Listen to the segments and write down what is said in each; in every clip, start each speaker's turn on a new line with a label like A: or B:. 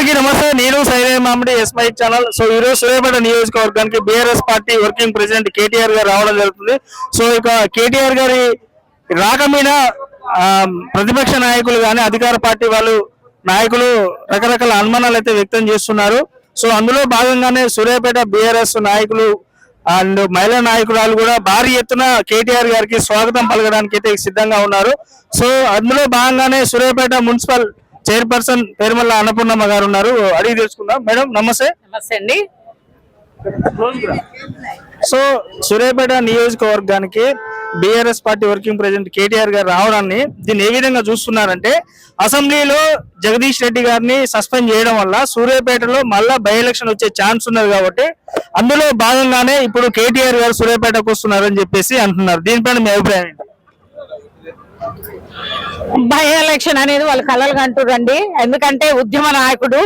A: అందరికీ నమస్తే. నేను సైరే మామిడి ఎస్మై ఛానల్. సో ఈ రోజు సూర్యాపేట నియోజకవర్గానికి BRS party working president KTR గారు రావడం జరుగుతుంది. సో ఇక కేటీఆర్ గారి రాక మీద ప్రతిపక్ష నాయకులు కానీ అధికార పార్టీ వాళ్ళు నాయకులు రకరకాల అనుమానాలు అయితే వ్యక్తం చేస్తున్నారు. సో అందులో భాగంగానే సూర్యాపేట బీఆర్ఎస్ నాయకులు అండ్ మహిళా నాయకురాలు కూడా భారీ ఎత్తున కేటీఆర్ గారికి స్వాగతం పలకడానికి అయితే సిద్ధంగా ఉన్నారు. సో అందులో భాగంగానే సూర్యాపేట మున్సిపల్ చైర్పర్సన్ పేరుమల్ల అన్నపూర్ణమ్మ గారు ఉన్నారు. అడిగి తెలుసుకుందాం. మేడం నమస్తే.
B: నమస్తే అండి.
A: సో సూర్యాపేట నియోజకవర్గానికి BRS party working president KTR గారు రావడాన్ని దీన్ని ఏ విధంగా చూస్తున్నారంటే అసెంబ్లీలో జగదీష్ రెడ్డి గారిని సస్పెండ్ చేయడం వల్ల సూర్యాపేటలో మళ్ళా బై ఎలక్షన్ వచ్చే ఛాన్స్ ఉన్నది కాబట్టి అందులో భాగంగానే ఇప్పుడు కేటీఆర్ గారు సూర్యాపేటకు వస్తున్నారని చెప్పేసి అంటున్నారు. దీనిపైన మీ అభిప్రాయం ఏంటి?
B: బై ఎలక్షన్ అనేది వాళ్ళు కలలు కంటురండి ఎందుకంటే ఉద్యమ నాయకుడు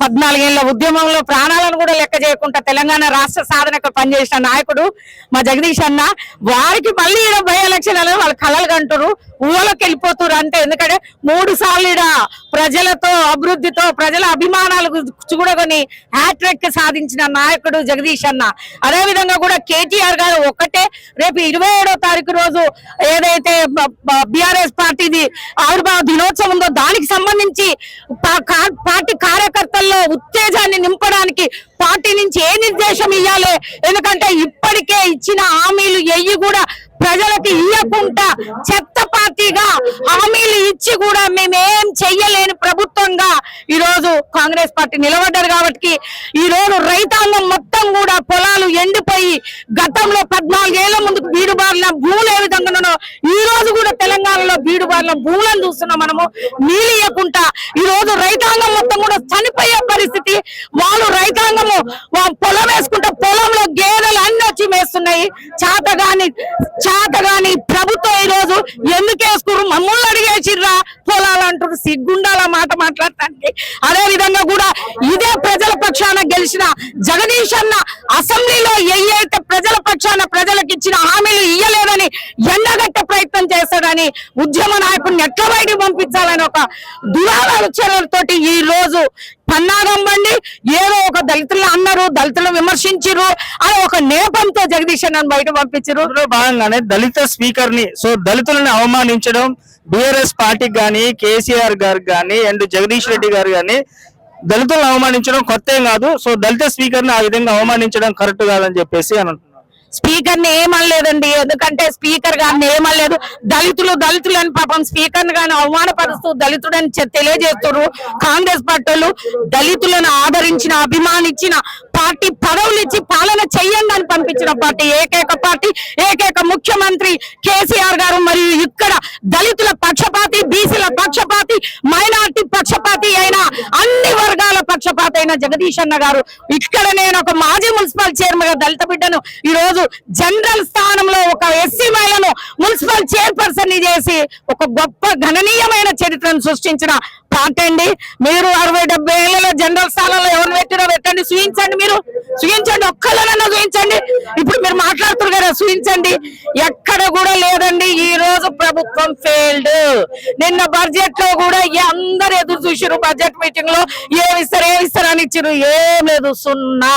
B: పద్నాలుగేళ్ళ ఉద్యమంలో ప్రాణాలను కూడా లెక్క చేయకుండా తెలంగాణ రాష్ట్ర సాధనకు పనిచేసిన నాయకుడు మా జగదీష్ అన్న వారికి మళ్ళీ ఈడ బై ఎలక్షన్ అనేది వాళ్ళు కలలు కంటారు ఊళ్ళకి వెళ్ళిపోతున్నారు అంటే ఎందుకంటే మూడు సార్లు ఈడ ప్రజలతో అభివృద్ధితో ప్రజల అభిమానాలు చూడకొని హ్యాట్రిక్ సాధించిన నాయకుడు జగదీష్ అన్న. అదే విధంగా కూడా కేటీఆర్ గారు ఒక్కటే రేపు ఇరవై ఏడో తారీఖు రోజు ఏదైతే బిఆర్ఎస్ పార్టీది ఆవిర్భావ దినోత్సవం ఉందో దానికి సంబంధించి పా- కా- పార్టీ ఉత్తేజాన్ని నింపడానికి పార్టీ నుంచి ఏ నిర్దేశం ఇవ్వాలి ఎందుకంటే ఇప్పటికే ఇచ్చిన హామీలు ఎయ్యి కూడా ప్రజలకు ఇవ్వకుండా చెత్త పార్టీగా హామీలు ఇచ్చి కూడా మేమేం చెయ్యలేని ప్రభుత్వంగా ఈ రోజు కాంగ్రెస్ పార్టీ నిలబడ్డారు కాబట్టి ఈ రోజు రైతాంగం మొత్తం కూడా పొలాలు ఎండిపోయి గతంలో పద్నాలుగేళ్ళ ముందుకు బీడుబారిన భూములు ఏ విధంగా ఉన్నానో ఈ రోజు కూడా తెలంగాణలో బీడుబారిన భూములను చూస్తున్నాం మనము. నీళ్ళు ఈ రోజు రైతాంగం మొత్తం కూడా చనిపోయే పరిస్థితి. వాళ్ళు రైతాంగము పొలం వేసుకుంటే పొలంలో గేదెలు అన్ని వచ్చి మేస్తున్నాయి. చాతగాని చాతగాని ప్రభుత్వం ఈ రోజు ఎందుకు వేసుకున్నారు మమ్మల్ని అడిగేసిర్రా? పొలాలు అంటారు సిగ్గుండా మాట మాట్లాడటానికి అదే విధంగా కూడా ఇదే ప్రజల పక్షాన గెలిచిన జగదీష్ అన్న అసెంబ్లీలో ఏ ప్రజల పక్షాన ప్రజలకు ఇచ్చిన హామీలు ఇయ్యలేదని ఎండగట్టే ప్రయత్నం చేస్తాడని ఉద్యమ నాయకుడిని ఎట్లా బయటికి పంపించాలని ఒక దురాలోచనలతోటి ఈ రోజు పన్నాగం బండి ఏదో ఒక దళితులను అన్నారు దళితులను విమర్శించిర్రు అని ఒక నేపంతో జగదీష్ అన్నను బయట పంపించారు
A: భాగంగానే దళిత స్పీకర్ని సో దళితులను అవమానించడం బీఆర్ఎస్ పార్టీకి కానీ కేసీఆర్ గారు గాని అండ్ జగదీష్ రెడ్డి గారు కానీ దళితులను అవమానించడం కొత్త ఏం కాదు. సో దళిత స్పీకర్ని ఆ విధంగా అవమానించడం కరెక్ట్ కాదని చెప్పేసి అని
B: స్పీకర్ని ఏమనలేదండి. ఎందుకంటే స్పీకర్ గారిని ఏమనలేదు. దళితులు దళితులు అని పాపం స్పీకర్ గాని అవమానపరుస్తూ దళితుడని అని తెలియజేస్తున్నారు కాంగ్రెస్ పార్టీలు దళితులను ఆదరించిన అభిమానించిన పార్టీ పదవులు ఇచ్చి పాలన చెయ్యండి అని పంపించిన పార్టీ. ఏకైక పార్టీ ఏకైక ముఖ్యమంత్రి కేసీఆర్ గారు. ఇక్కడ దళితుల పక్షపాతి బీసీల పక్షపాతి మైనార్టీ పక్షపాతి అయిన అన్ని వర్గాల పక్షపాతి అయిన జగదీష్ అన్న గారు. ఇక్కడ నేను ఒక మాజీ మున్సిపల్ చైర్మన్గా దళిత బిడ్డను ఈ రోజు జనరల్ స్థానంలో ఒక ఎస్సీ మహిళను మున్సిపల్ చైర్పర్సన్ని చేసి ఒక గొప్ప గణనీయమైన చరిత్రను సృష్టించిన పార్టీ అండి. మీరు అరవై డెబ్బై ఏళ్ళలో జనరల్ స్థానంలో ఎవరు పెట్టినా పెట్టండి. చూపించండి మీరు. చూపించండి ఒక్కళ్ళనన్నా చూపించండి ఇప్పుడు మీరు మాట్లాడుతున్నారు కదా చూపించండి ఎక్కడ కూడా లేదండి. ఈ రోజు ప్రభుత్వం ఫెయిల్డ్ నిన్న బడ్జెట్లో కూడా అందరు ఎదురు చూసారు బడ్జెట్ మీటింగ్లో ఏమి ఇస్తారు ఏమి ఇస్తారు అని ఇచ్చారు ఏం లేదు. సున్నా.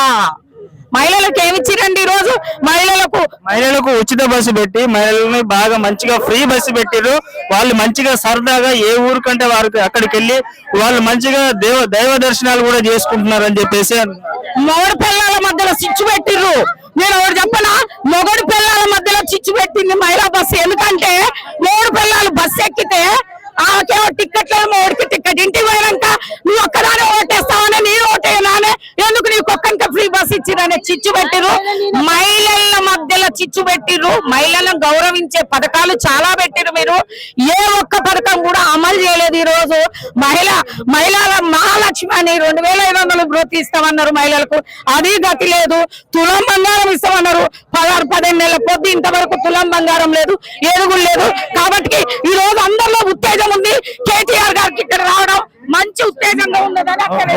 B: మహిళలకు ఏమి ఇచ్చిరండి ఈ రోజు మహిళలకు?
A: మహిళలకు ఉచిత బస్సు పెట్టి మహిళలని బాగా మంచిగా ఫ్రీ బస్సు పెట్టిరు వాళ్ళు మంచిగా సరదాగా ఏ ఊరికంటే వారికి అక్కడికి వెళ్ళి వాళ్ళు మంచిగా దేవ దైవ దర్శనాలు కూడా చేసుకుంటున్నారని చెప్పేసి అంటున్నారు.
B: మొగడు పిల్లల మధ్యలో చిచ్చు పెట్టిర్రు. నేను ఒకటి చెప్పనా? మొగడు పిల్లల మధ్యలో చిచ్చు పెట్టింది మహిళా బస్సు. ఎందుకంటే మూడు పిల్లలు బస్సు ఎక్కితే ఆమెకేమో టిక్కెట్ లేదు మూడుకి టిక్కెట్. ఇంటికి పోయినాక ఇచ్చిరనే చిచ్చు పెట్టిర్రు. మహిళల మధ్యలో చిచ్చు పెట్టిర్రు. మహిళలను గౌరవించే పథకాలు చాలా పెట్టిర్రు మీరు. ఏ ఒక్క పథకం కూడా అమలు చేయలేదు ఈ రోజు మహిళ మహిళల మహాలక్ష్మి అని రెండు వేల ఐదు వందలు వృత్తి ఇస్తామన్నారు మహిళలకు. అది గతి లేదు. తులం బంగారం ఇస్తామన్నారు. పదహారు పదిహేను నెలల పొద్దు ఇంతవరకు తులం బంగారం లేదు ఏడుగులు లేదు. కాబట్టి ఈ రోజు అందరిలో ఉత్తేజం ఉంది. కేటీఆర్ గారికి ఇక్కడ రావడం మంచి ఉత్తేజంగా ఉన్నదని అక్కడ